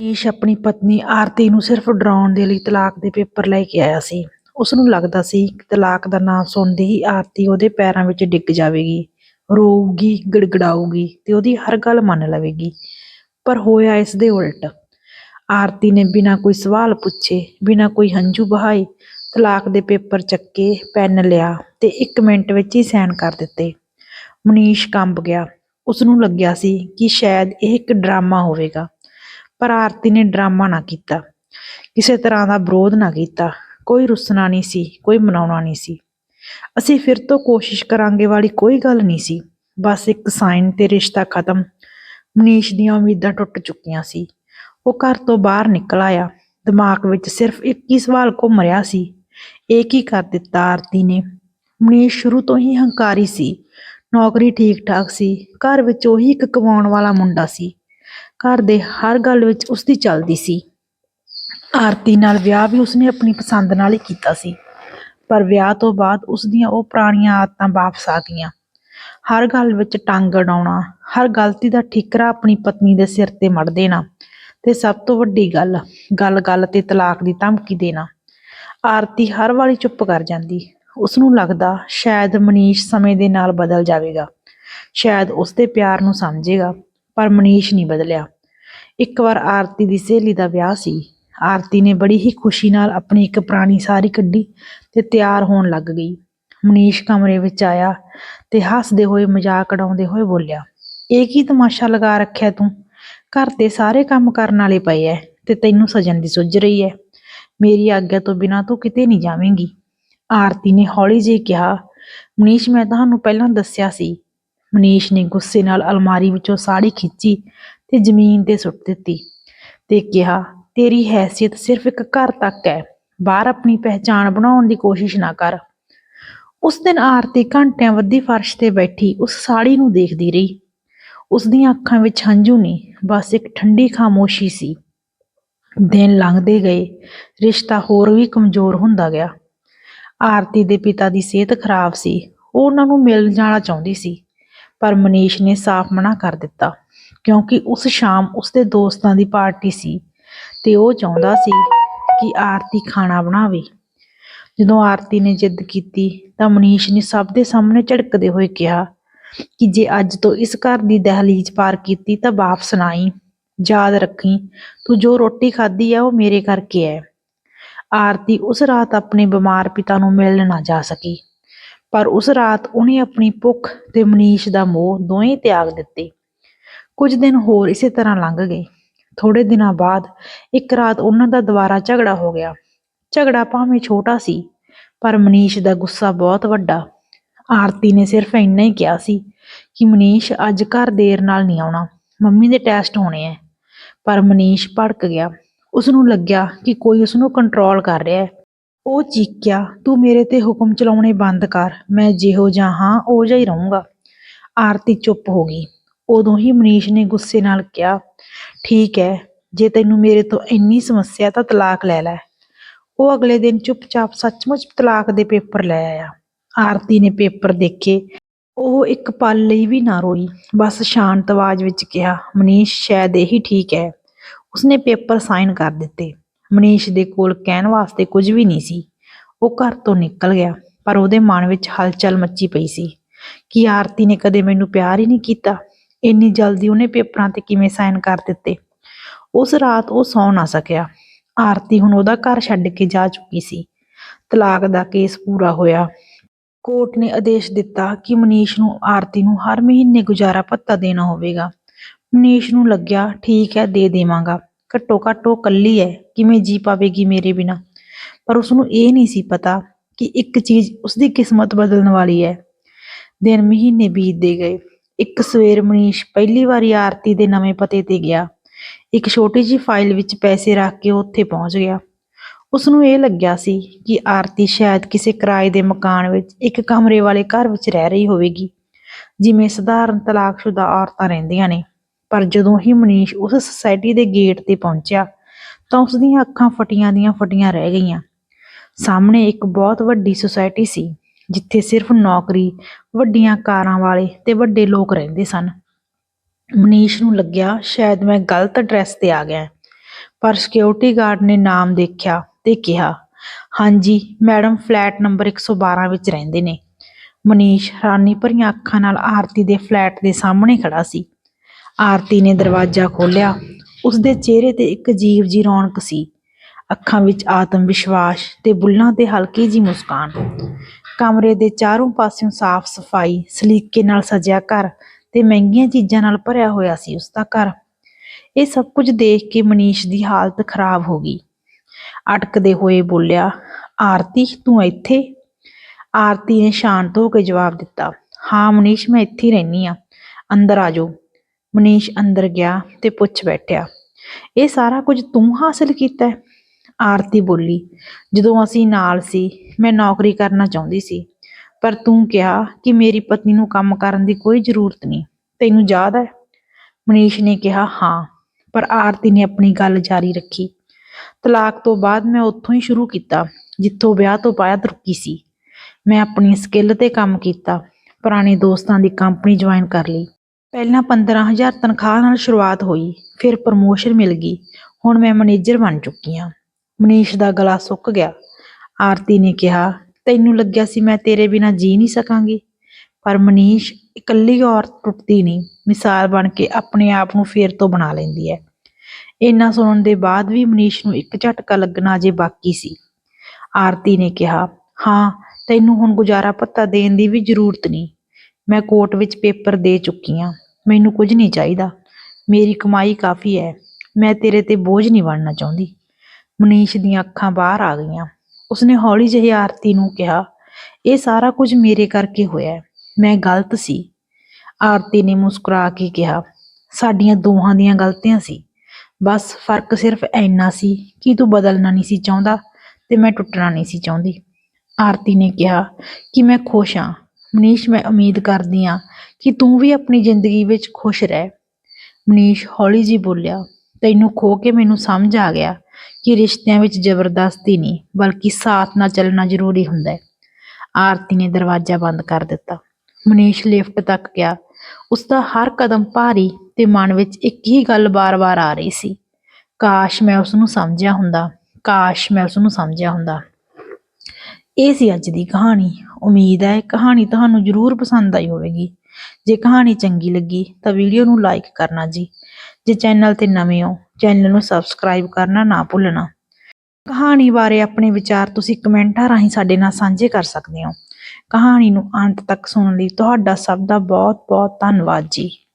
ਮਨੀਸ਼ ਆਪਣੀ ਪਤਨੀ ਆਰਤੀ ਨੂੰ ਸਿਰਫ ਡਰਾਉਣ ਦੇ ਲਈ ਤਲਾਕ ਦੇ ਪੇਪਰ ਲੈ ਕੇ ਆਇਆ ਸੀ। ਉਸਨੂੰ ਲੱਗਦਾ ਸੀ ਕਿ ਤਲਾਕ ਦਾ ਨਾਂ ਸੁਣਦੇ ਹੀ ਆਰਤੀ ਉਹਦੇ ਪੈਰਾਂ ਵਿੱਚ ਡਿੱਗ ਜਾਵੇਗੀ, ਰੋਊਗੀ, ਗਿੜਗੜਾਊਗੀ ਤੇ ਉਹਦੀ ਹਰ ਗੱਲ ਮੰਨ ਲਵੇਗੀ। ਪਰ ਹੋਇਆ ਇਸ ਦੇ ਉਲਟ। ਆਰਤੀ ਨੇ ਬਿਨਾਂ ਕੋਈ ਸਵਾਲ ਪੁੱਛੇ, ਬਿਨਾਂ ਕੋਈ ਹੰਝੂ ਬਹਾਏ ਤਲਾਕ ਦੇ ਪੇਪਰ ਚੱਕੇ, ਪੈਨ ਲਿਆ ਤੇ ਇੱਕ ਮਿੰਟ ਵਿੱਚ ਹੀ ਸਾਈਨ ਕਰ ਦਿੱਤੇ। ਮਨੀਸ਼ ਕੰਬ ਗਿਆ। ਉਸਨੂੰ ਲੱਗਿਆ ਸੀ ਕਿ ਸ਼ਾਇਦ ਇਹ ਇੱਕ ਡਰਾਮਾ ਹੋਵੇਗਾ। ਪਰ ਆਰਤੀ ਨੇ ਡਰਾਮਾ ਨਾ ਕੀਤਾ। ਕਿਸੇ ਤਰ੍ਹਾਂ ਦਾ ਵਿਰੋਧ ਨਾ ਕੀਤਾ। ਕੋਈ ਰੁੱਸਣਾ ਨਹੀਂ ਸੀ, ਕੋਈ ਮਨਾਉਣਾ ਨਹੀਂ ਸੀ। ਅਸੀਂ ਫਿਰ ਤੋਂ ਕੋਸ਼ਿਸ਼ ਕਰਾਂਗੇ ਵਾਲੀ ਕੋਈ ਗੱਲ ਨਹੀਂ ਸੀ। ਬਸ ਇੱਕ ਸਾਈਨ ਤੇ ਰਿਸ਼ਤਾ ਖਤਮ। ਮਨੀਸ਼ ਦੀਆਂ ਉਮੀਦਾਂ ਟੁੱਟ ਚੁੱਕੀਆਂ ਸੀ। ਉਹ ਘਰ ਤੋਂ ਬਾਹਰ ਨਿਕਲ ਆਇਆ। ਦਿਮਾਗ ਵਿੱਚ ਸਿਰਫ ਇੱਕ ਹੀ ਸਵਾਲ ਘੁੰਮ ਰਿਹਾ ਸੀ। ਇਹ ਕੀ ਕਰ ਦਿੱਤਾ ਆਰਤੀ ਨੇ? ਮਨੀਸ਼ ਸ਼ੁਰੂ ਤੋਂ ਹੀ ਹੰਕਾਰੀ ਸੀ। ਨੌਕਰੀ ਠੀਕ ਠਾਕ ਸੀ। ਘਰ ਵਿੱਚ ਉਹੀ ਇੱਕ ਕਮਾਉਣ ਵਾਲਾ ਮੁੰਡਾ ਸੀ। ਘਰ ਦੇ ਹਰ ਗੱਲ ਵਿੱਚ ਉਸਦੀ ਚੱਲਦੀ ਸੀ। ਆਰਤੀ ਨਾਲ ਵਿਆਹ ਵੀ ਉਸਨੇ ਆਪਣੀ ਪਸੰਦ ਨਾਲ ਹੀ ਕੀਤਾ ਸੀ। ਪਰ ਵਿਆਹ ਤੋਂ ਬਾਅਦ ਉਸਦੀਆਂ ਉਹ ਪੁਰਾਣੀਆਂ ਆਦਤਾਂ ਵਾਪਸ ਆ ਗਈਆਂ। ਹਰ ਗੱਲ ਵਿੱਚ ਟੰਗ ਅਡਾਉਣਾ, ਹਰ ਗਲਤੀ ਦਾ ਠਿਕਰਾ ਆਪਣੀ ਪਤਨੀ ਦੇ ਸਿਰ ਤੇ ਮੜ ਦੇਣਾ ਤੇ ਸਭ ਤੋਂ ਵੱਡੀ ਗੱਲ, ਗੱਲ-ਗੱਲ ਤੇ ਤਲਾਕ ਦੀ ਧਮਕੀ ਦੇਣਾ। ਆਰਤੀ ਹਰ ਵਾਰੀ ਚੁੱਪ ਕਰ ਜਾਂਦੀ। ਉਸਨੂੰ ਲੱਗਦਾ ਸ਼ਾਇਦ ਮਨੀਸ਼ ਸਮੇਂ ਦੇ ਨਾਲ ਬਦਲ ਜਾਵੇਗਾ। ਸ਼ਾਇਦ ਉਸਦੇ ਪਿਆਰ ਨੂੰ ਸਮਝੇਗਾ, ਪਰ ਮਨੀਸ਼ ਨਹੀਂ ਬਦਲਿਆ। ਇੱਕ ਵਾਰ ਆਰਤੀ ਦੀ ਸਹੇਲੀ ਦਾ ਵਿਆਹ ਸੀ। ਆਰਤੀ ਨੇ ਬੜੀ ਹੀ ਖੁਸ਼ੀ ਨਾਲ ਆਪਣੀ ਇੱਕ ਪੁਰਾਣੀ ਸਾੜੀ ਕੱਢੀ ਤੇ ਤਿਆਰ ਹੋਣ ਲੱਗ ਗਈ। ਮਨੀਸ਼ ਕਮਰੇ ਵਿੱਚ ਆਇਆ ਤੇ ਹੱਸਦੇ ਹੋਏ ਮਜ਼ਾਕ ਉਡਾਉਂਦੇ ਹੋਏ ਬੋਲਿਆ, ਇਹ ਕੀ ਤਮਾਸ਼ਾ ਲਗਾ ਰੱਖਿਆ ਤੂੰ? ਘਰ ਤੇ ਸਾਰੇ ਕੰਮ ਕਰਨ ਵਾਲੇ ਪਏ ਐ ਤੇ ਤੈਨੂੰ ਸਜਣ ਦੀ ਸੁੱਝ ਰਹੀ ਐ। ਮੇਰੀ ਆਗਿਆ ਤੋਂ ਬਿਨਾਂ ਤੂੰ ਕਿਤੇ ਨਹੀਂ ਜਾਵੇਂਗੀ। ਆਰਤੀ ਨੇ ਹੌਲੀ ਜਿਹੀ ਕਿਹਾ, ਮਨੀਸ਼, ਮੈਂ ਤੁਹਾਨੂੰ ਪਹਿਲਾਂ ਦੱਸਿਆ ਸੀ। ਮਨੀਸ਼ ਨੇ ਗੁੱਸੇ ਨਾਲ ਅਲਮਾਰੀ ਵਿੱਚੋਂ ਸਾੜੀ ਖਿੱਚੀ ਤੇ ਜ਼ਮੀਨ ਤੇ ਸੁੱਟ ਦਿੱਤੀ ਤੇ ਕਿਹਾ, ਤੇਰੀ ਹੈਸੀਅਤ ਸਿਰਫ ਇੱਕ ਘਰ ਤੱਕ ਹੈ। ਬਾਹਰ ਆਪਣੀ ਪਹਿਚਾਣ ਬਣਾਉਣ ਦੀ ਕੋਸ਼ਿਸ਼ ਨਾ ਕਰ। ਉਸ ਦਿਨ ਆਰਤੀ ਘੰਟਿਆਂ ਵੱਧੀ ਫਰਸ਼ ਤੇ ਬੈਠੀ ਉਸ ਸਾੜੀ ਨੂੰ ਦੇਖਦੀ ਰਹੀ। ਉਸ ਦੀਆਂ ਅੱਖਾਂ ਵਿੱਚ ਹੰਝੂ ਨਹੀਂ ਬਸ ਇੱਕ ਠੰਡੀ ਖਾਮੋਸ਼ੀ ਸੀ। ਦਿਨ ਲੰਘਦੇ ਗਏ, ਰਿਸ਼ਤਾ ਹੋਰ ਵੀ ਕਮਜ਼ੋਰ ਹੁੰਦਾ ਗਿਆ। ਆਰਤੀ ਦੇ ਪਿਤਾ ਦੀ ਸਿਹਤ ਖਰਾਬ ਸੀ, ਉਹ ਉਹਨਾਂ ਨੂੰ ਮਿਲ ਜਾਣਾ ਚਾਹੁੰਦੀ ਸੀ, ਪਰ ਮਨੀਸ਼ ਨੇ ਸਾਫ਼ ਮਨਾ ਕਰ ਦਿੱਤਾ। ਕਿਉਂਕਿ ਉਸ ਸ਼ਾਮ ਉਸਦੇ ਦੋਸਤਾਂ ਦੀ ਪਾਰਟੀ ਸੀ ਤੇ ਉਹ ਚਾਹੁੰਦਾ ਸੀ ਕਿ ਆਰਤੀ ਖਾਣਾ ਬਣਾਵੇ। ਜਦੋਂ ਆਰਤੀ ਨੇ ਜਿੱਦ ਕੀਤੀ ਤਾਂ ਮਨੀਸ਼ ਨੇ ਸਭ ਦੇ ਸਾਹਮਣੇ ਝੜਕਦੇ ਹੋਏ ਕਿਹਾ ਕਿ ਜੇ ਅੱਜ ਤੋਂ ਇਸ ਘਰ ਦੀ ਦਹਲੀਜ਼ ਪਾਰ ਕੀਤੀ ਤਾਂ ਵਾਪਸ ਨਾ ਆਈ। ਯਾਦ ਰੱਖੀ, ਤੂੰ ਜੋ ਰੋਟੀ ਖਾਧੀ ਆ ਉਹ ਮੇਰੇ ਕਰਕੇ ਹੈ। ਆਰਤੀ ਉਸ ਰਾਤ ਆਪਣੇ ਬਿਮਾਰ ਪਿਤਾ ਨੂੰ ਮਿਲਣ ਨਾ ਜਾ ਸਕੀ, ਪਰ ਉਸ ਰਾਤ ਉਹਨੇ ਆਪਣੀ ਭੁੱਖ ਤੇ ਮਨੀਸ਼ ਦਾ ਮੋਹ ਦੋਵੇਂ ਤਿਆਗ ਦਿੱਤੇ। ਕੁਝ ਦਿਨ ਹੋਰ ਇਸੇ ਤਰ੍ਹਾਂ ਲੰਘ ਗਏ ਥੋੜੇ ਦਿਨਾਂ ਬਾਅਦ ਇੱਕ ਰਾਤ ਉਹਨਾਂ ਦਾ ਦੁਬਾਰਾ ਝਗੜਾ ਹੋ ਗਿਆ। ਝਗੜਾ ਭਾਵੇਂ ਛੋਟਾ ਸੀ, ਪਰ ਮਨੀਸ਼ ਦਾ ਗੁੱਸਾ ਬਹੁਤ ਵੱਡਾ। ਆਰਤੀ ਨੇ ਸਿਰਫ ਇੰਨਾ ਹੀ ਕਿਹਾ ਸੀ ਕਿ ਮਨੀਸ਼ ਅੱਜ ਘਰ ਦੇਰ ਨਾਲ ਨਹੀਂ ਆਉਣਾ, ਮੰਮੀ ਦੇ ਟੈਸਟ ਹੋਣੇ ਐ। ਪਰ ਮਨੀਸ਼ ਭੜਕ ਗਿਆ। ਉਸ ਨੂੰ ਲੱਗਿਆ ਕਿ ਕੋਈ ਉਸ ਨੂੰ ਕੰਟਰੋਲ ਕਰ ਰਿਹਾ ਹੈ ਉਹ ਚੀਕਿਆ, ਤੂੰ ਮੇਰੇ ਤੇ ਹੁਕਮ ਚਲਾਉਣੇ ਬੰਦ ਕਰ, ਮੈਂ ਜਿਹੋ ਜਿਹਾ ਹਾਂ, ਉਹ ਜਿਹਾ ਹੀ ਰਹੂੰਗਾ। ਆਰਤੀ ਚੁੱਪ ਹੋ ਗਈ। ਉਦੋਂ ਹੀ ਮਨੀਸ਼ ਨੇ ਗੁੱਸੇ ਨਾਲ ਕਿਹਾ, ਠੀਕ ਹੈ ਜੇ ਤੈਨੂੰ ਮੇਰੇ ਤੋਂ ਇੰਨੀ ਸਮੱਸਿਆ ਤਾਂ ਤਲਾਕ ਲੈ ਲੈ। ਉਹ ਅਗਲੇ ਦਿਨ ਚੁੱਪਚਾਪ ਸੱਚਮੁੱਚ ਤਲਾਕ ਦੇ ਪੇਪਰ ਲੈ ਆਇਆ। ਆਰਤੀ ਨੇ ਪੇਪਰ ਦੇਖੇ। ਉਹ ਇੱਕ ਪਲ ਲਈ ਵੀ ਨਾ ਰੋਈ। ਬਸ ਸ਼ਾਂਤ ਆਵਾਜ਼ ਵਿੱਚ ਕਿਹਾ, ਮਨੀਸ਼, ਸ਼ਾਇਦ ਇਹੀ ਠੀਕ ਹੈ ਉਸਨੇ ਪੇਪਰ ਸਾਈਨ ਕਰ ਦਿੱਤੇ। ਮਨੀਸ਼ ਦੇ ਕੋਲ ਕਹਿਣ ਵਾਸਤੇ ਕੁਝ ਵੀ ਨਹੀਂ ਸੀ। ਉਹ ਘਰ ਤੋਂ ਨਿਕਲ ਗਿਆ, ਪਰ ਉਹਦੇ ਮਨ ਵਿੱਚ ਹਲਚਲ ਮੱਚੀ ਪਈ ਸੀ ਕਿ ਆਰਤੀ ਨੇ ਕਦੇ ਮੈਨੂੰ ਪਿਆਰ ਹੀ ਨਹੀਂ ਕੀਤਾ। ਇੰਨੀ ਜਲਦੀ ਉਹਨੇ ਪੇਪਰਾਂ ਤੇ ਕਿਵੇਂ ਸਾਈਨ ਕਰ ਦਿੱਤੇ? ਉਸ ਰਾਤ ਉਹ ਸੌ ਨਾ ਸਕਿਆ। ਆਰਤੀ ਹੁਣ ਉਹਦਾ ਘਰ ਛੱਡ ਕੇ ਜਾ ਚੁੱਕੀ ਸੀ। ਤਲਾਕ ਦਾ ਕੇਸ ਪੂਰਾ ਹੋਇਆ। ਕੋਰਟ ਨੇ ਆਦੇਸ਼ ਦਿੱਤਾ ਕਿ ਮਨੀਸ਼ ਨੂੰ ਆਰਤੀ ਨੂੰ ਹਰ ਮਹੀਨੇ ਗੁਜ਼ਾਰਾ ਭੱਤਾ ਦੇਣਾ ਹੋਵੇਗਾ। ਮਨੀਸ਼ ਨੂੰ ਲੱਗਿਆ, ਠੀਕ ਹੈ, ਦੇ ਦੇਵਾਂਗਾ। ਘੱਟੋ ਘੱਟ ਉਹ ਕੱਲੀ ਹੈ। ਕਿਵੇਂ ਜੀ ਪਾਵੇਗੀ ਮੇਰੇ ਬਿਨਾ? ਪਰ ਉਸ ਨੂੰ ਇਹ ਨਹੀਂ ਸੀ ਪਤਾ ਕਿ ਇੱਕ ਚੀਜ਼ ਉਸਦੀ ਕਿਸਮਤ ਬਦਲਣ ਵਾਲੀ ਹੈ। ਦਿਨ ਮਹੀਨੇ ਬੀਤਦੇ ਗਏ। ਇੱਕ ਸਵੇਰ ਮਨੀਸ਼ ਪਹਿਲੀ ਵਾਰੀ ਆਰਤੀ ਦੇ ਨਵੇਂ ਪਤੇ ਤੇ ਗਿਆ। ਇੱਕ ਛੋਟੀ ਜਿਹੀ ਫਾਈਲ ਵਿੱਚ ਪੈਸੇ ਰੱਖ ਕੇ ਉੱਥੇ ਪਹੁੰਚ ਗਿਆ। ਉਸ ਨੂੰ ਇਹ ਲੱਗਿਆ ਸੀ ਕਿ ਆਰਤੀ ਸ਼ਾਇਦ ਕਿਸੇ ਕਿਰਾਏ ਦੇ ਮਕਾਨ ਵਿੱਚ ਇੱਕ ਕਮਰੇ ਵਾਲੇ ਘਰ ਵਿੱਚ ਰਹਿ ਰਹੀ ਹੋਵੇਗੀ, ਜਿਵੇਂ ਸਧਾਰਨ ਤਲਾਕਸ਼ੁਦਾ ਔਰਤਾਂ ਰਹਿੰਦੀਆਂ ਨੇ। ਪਰ ਜਦੋਂ ਹੀ ਮਨੀਸ਼ ਉਸ ਸੁਸਾਇਟੀ ਦੇ ਗੇਟ ਤੇ ਪਹੁੰਚਿਆ, ਤਾਂ ਉਸ ਦੀਆਂ ਅੱਖਾਂ ਫਟੀਆਂ ਦੀਆਂ ਫਟੀਆਂ ਰਹਿ ਗਈਆਂ। ਸਾਹਮਣੇ ਇੱਕ ਬਹੁਤ ਵੱਡੀ ਸੁਸਾਇਟੀ ਸੀ। ਜਿੱਥੇ ਸਿਰਫ ਨੌਕਰੀ, ਵੱਡੀਆਂ ਕਾਰਾਂ ਵਾਲੇ ਤੇ ਵੱਡੇ ਲੋਕ ਰਹਿੰਦੇ ਸਨ। ਮਨੀਸ਼ ਨੂੰ ਲੱਗਿਆ ਸ਼ਾਇਦ ਮੈਂ ਗਲਤ ਐਡਰੈਸ ਤੇ ਆ ਗਿਆ। ਪਰ ਸਿਕਿਉਰਿਟੀ ਗਾਰਡ ਨੇ ਨਾਮ ਦੇਖਿਆ ਤੇ ਕਿਹਾ, ਹਾਂਜੀ, ਮੈਡਮ ਫਲੈਟ ਨੰਬਰ 112 ਵਿੱਚ ਰਹਿੰਦੇ ਨੇ। ਮਨੀਸ਼ ਹੈਰਾਨੀ ਭਰੀਆਂ ਅੱਖਾਂ ਨਾਲ ਆਰਤੀ ਦੇ ਫਲੈਟ ਦੇ ਸਾਹਮਣੇ ਖੜਾ ਸੀ। ਆਰਤੀ ਨੇ ਦਰਵਾਜ਼ਾ ਖੋਲ੍ਹਿਆ। ਉਸਦੇ ਚਿਹਰੇ ਤੇ ਇੱਕ ਅਜੀਬ ਜੀ ਰੌਣਕ ਸੀ। ਅੱਖਾਂ ਵਿੱਚ ਆਤਮ ਵਿਸ਼ਵਾਸ ਤੇ ਬੁੱਲਾਂ ਤੇ ਹਲਕੀ ਜੀ ਮੁਸਕਾਨ। ਕਮਰੇ ਦੇ ਚਾਰੋਂ ਪਾਸਿਓਂ ਸਾਫ਼ ਸਫ਼ਾਈ, ਸਲੀਕੇ ਨਾਲ ਸਜਿਆ ਘਰ ਤੇ ਮਹਿੰਗੀਆਂ ਚੀਜ਼ਾਂ ਨਾਲ ਭਰਿਆ ਹੋਇਆ ਸੀ ਉਸਦਾ ਘਰ। ਇਹ ਸਭ ਕੁਝ ਦੇਖ ਕੇ ਮਨੀਸ਼ ਦੀ ਹਾਲਤ ਖਰਾਬ ਹੋ ਗਈ। ਅਟਕਦੇ ਹੋਏ ਬੋਲਿਆ, ਆਰਤੀ, ਤੂੰ ਇੱਥੇ? ਆਰਤੀ ਨੇ ਸ਼ਾਂਤ ਹੋ ਕੇ ਜਵਾਬ ਦਿੱਤਾ, ਹਾਂ ਮਨੀਸ਼, ਮੈਂ ਇੱਥੇ ਹੀ ਰਹਿਨੀ ਆ ਅੰਦਰ ਆ ਜਾਓ। ਮਨੀਸ਼ ਅੰਦਰ ਗਿਆ ਤੇ ਪੁੱਛ ਬੈਠਿਆ, ਇਹ ਸਾਰਾ ਕੁਝ ਤੂੰ ਹਾਸਲ ਕੀਤਾ ਹੈ? ਆਰਤੀ ਬੋਲੀ, ਜਦੋਂ ਅਸੀਂ ਨਾਲ ਸੀ, ਮੈਂ ਨੌਕਰੀ ਕਰਨਾ ਚਾਹੁੰਦੀ ਸੀ, ਪਰ ਤੂੰ ਕਿਹਾ ਕਿ ਮੇਰੀ ਪਤਨੀ ਨੂੰ ਕੰਮ ਕਰਨ ਦੀ ਕੋਈ ਜ਼ਰੂਰਤ ਨਹੀਂ, ਤੈਨੂੰ ਯਾਦ ਹੈ? ਮਨੀਸ਼ ਨੇ ਕਿਹਾ, ਹਾਂ, ਪਰ ਆਰਤੀ ਨੇ ਆਪਣੀ ਗੱਲ ਜਾਰੀ ਰੱਖੀ। ਤਲਾਕ ਤੋਂ ਬਾਅਦ ਮੈਂ ਉੱਥੋਂ ਹੀ ਸ਼ੁਰੂ ਕੀਤਾ, ਜਿੱਥੋਂ ਵਿਆਹ ਤੋਂ ਪਾਇਆ ਤੁਰਕੀ ਸੀ। ਮੈਂ ਆਪਣੀ ਸਕਿੱਲ ਤੇ ਕੰਮ ਕੀਤਾ, ਪੁਰਾਣੇ ਦੋਸਤਾਂ ਦੀ ਕੰਪਨੀ ਜੁਆਇਨ ਕਰ ਲਈ। ਪਹਿਲਾਂ 15000 ਤਨਖਾਹ ਨਾਲ ਸ਼ੁਰੂਆਤ ਹੋਈ, ਫਿਰ ਪ੍ਰਮੋਸ਼ਨ ਮਿਲ ਗਈ, ਹੁਣ ਮੈਂ ਮੈਨੇਜਰ ਬਣ ਚੁੱਕੀ ਹਾਂ। ਮਨੀਸ਼ ਦਾ ਗਲਾ ਸੁੱਕ ਗਿਆ। ਆਰਤੀ ਨੇ ਕਿਹਾ, ਤੈਨੂੰ ਲੱਗਿਆ ਸੀ ਮੈਂ ਤੇਰੇ ਬਿਨਾਂ ਜੀ ਨਹੀਂ ਸਕਾਂਗੀ? ਪਰ ਮਨੀਸ਼ ਇਕੱਲੀ ਔਰਤ ਟੁੱਟਦੀ ਨਹੀਂ, ਮਿਸਾਲ ਬਣ ਕੇ ਆਪਣੇ ਆਪ ਨੂੰ ਫੇਰ ਤੋਂ ਬਣਾ ਲੈਂਦੀ ਹੈ। ਇੰਨਾ ਸੁਣਨ ਦੇ ਬਾਅਦ ਵੀ ਮਨੀਸ਼ ਨੂੰ ਇੱਕ ਝਟਕਾ ਲੱਗਣਾ ਅਜੇ ਬਾਕੀ ਸੀ। ਆਰਤੀ ਨੇ ਕਿਹਾ, ਹਾਂ, ਤੈਨੂੰ ਹੁਣ ਗੁਜ਼ਾਰਾ ਭੱਤਾ ਦੇਣ ਦੀ ਵੀ ਜ਼ਰੂਰਤ ਨਹੀਂ। ਮੈਂ ਕੋਰਟ ਵਿੱਚ ਪੇਪਰ ਦੇ ਚੁੱਕੀ ਹਾਂ। ਮੈਨੂੰ ਕੁਝ ਨਹੀਂ ਚਾਹੀਦਾ। ਮੇਰੀ ਕਮਾਈ ਕਾਫੀ ਹੈ। ਮੈਂ ਤੇਰੇ ਤੇ ਬੋਝ ਨਹੀਂ ਬਣਨਾ ਚਾਹੁੰਦੀ। ਮਨੀਸ਼ ਦੀਆਂ ਅੱਖਾਂ ਬਾਹਰ ਆ ਗਈਆਂ। ਉਸਨੇ ਹੌਲੀ ਜਿਹੀ ਆਰਤੀ ਨੂੰ ਕਿਹਾ, ਇਹ ਸਾਰਾ ਕੁਝ ਮੇਰੇ ਕਰਕੇ ਹੋਇਆ ਮੈਂ ਗਲਤ ਸੀ। ਆਰਤੀ ਨੇ ਮੁਸਕਰਾ ਕੇ ਕਿਹਾ, ਸਾਡੀਆਂ ਦੋਹਾਂ ਦੀਆਂ ਗਲਤੀਆਂ ਸੀ। ਬਸ ਫ਼ਰਕ ਸਿਰਫ ਇੰਨਾ ਸੀ ਕਿ ਤੂੰ ਬਦਲਣਾ ਨਹੀਂ ਸੀ ਚਾਹੁੰਦਾ ਤੇ ਮੈਂ ਟੁੱਟਣਾ ਨਹੀਂ ਸੀ ਚਾਹੁੰਦੀ। ਆਰਤੀ ਨੇ ਕਿਹਾ, ਕਿ ਮੈਂ ਖੁਸ਼ ਹਾਂ। ਮਨੀਸ਼, ਮੈਂ ਉਮੀਦ ਕਰਦੀ ਹਾਂ ਕਿ ਤੂੰ ਵੀ ਆਪਣੀ ਜ਼ਿੰਦਗੀ ਵਿੱਚ ਖੁਸ਼ ਰਹਿ। ਮਨੀਸ਼ ਹੌਲੀ ਜੀ ਬੋਲਿਆ, ਤੈਨੂੰ ਖੋ ਕੇ ਮੈਨੂੰ ਸਮਝ ਆ ਗਿਆ ਕਿ ਰਿਸ਼ਤਿਆਂ ਵਿੱਚ ਜ਼ਬਰਦਸਤੀ ਨਹੀਂ, ਬਲਕਿ ਸਾਥ ਨਾਲ ਚੱਲਣਾ ਜ਼ਰੂਰੀ ਹੁੰਦਾ ਹੈ। ਆਰਤੀ ਨੇ ਦਰਵਾਜ਼ਾ ਬੰਦ ਕਰ ਦਿੱਤਾ। ਮਨੀਸ਼ ਲਿਫਟ ਤੱਕ ਗਿਆ। ਉਸ ਦਾ ਹਰ ਕਦਮ ਭਾਰੀ ਤੇ ਮਨ ਵਿੱਚ ਇੱਕ ਹੀ ਗੱਲ ਬਾਰ-ਬਾਰ ਆ ਰਹੀ ਸੀ। ਕਾਸ਼ ਮੈਂ ਉਸ ਨੂੰ ਸਮਝਿਆ ਹੁੰਦਾ, ਕਾਸ਼ ਮੈਂ ਉਸ ਨੂੰ ਸਮਝਿਆ ਹੁੰਦਾ। ਇਹ ਸੀ ਅੱਜ ਦੀ ਕਹਾਣੀ। ਉਮੀਦ ਹੈ ਕਹਾਣੀ ਤੁਹਾਨੂੰ ਜ਼ਰੂਰ ਪਸੰਦ ਆਈ ਹੋਵੇਗੀ। ਜੇ ਕਹਾਣੀ ਚੰਗੀ ਲੱਗੀ ਤਾਂ ਵੀਡੀਓ ਨੂੰ ਲਾਈਕ ਕਰਨਾ ਜੀ। ਜੇ ਚੈਨਲ ਤੇ ਨਵੇਂ ਹੋ ਚੈਨਲ ਨੂੰ ਸਬਸਕ੍ਰਾਈਬ ਕਰਨਾ ਨਾ ਭੁੱਲਣਾ। ਕਹਾਣੀ ਬਾਰੇ ਆਪਣੇ ਵਿਚਾਰ ਤੁਸੀਂ ਕਮੈਂਟਾਂ ਰਾਹੀਂ ਸਾਡੇ ਨਾਲ ਸਾਂਝੇ ਕਰ ਸਕਦੇ ਹੋ। ਕਹਾਣੀ ਨੂੰ ਅੰਤ ਤੱਕ ਸੁਣਨ ਲਈ ਤੁਹਾਡਾ ਸਭ ਦਾ ਬਹੁਤ ਬਹੁਤ ਧੰਨਵਾਦ ਜੀ।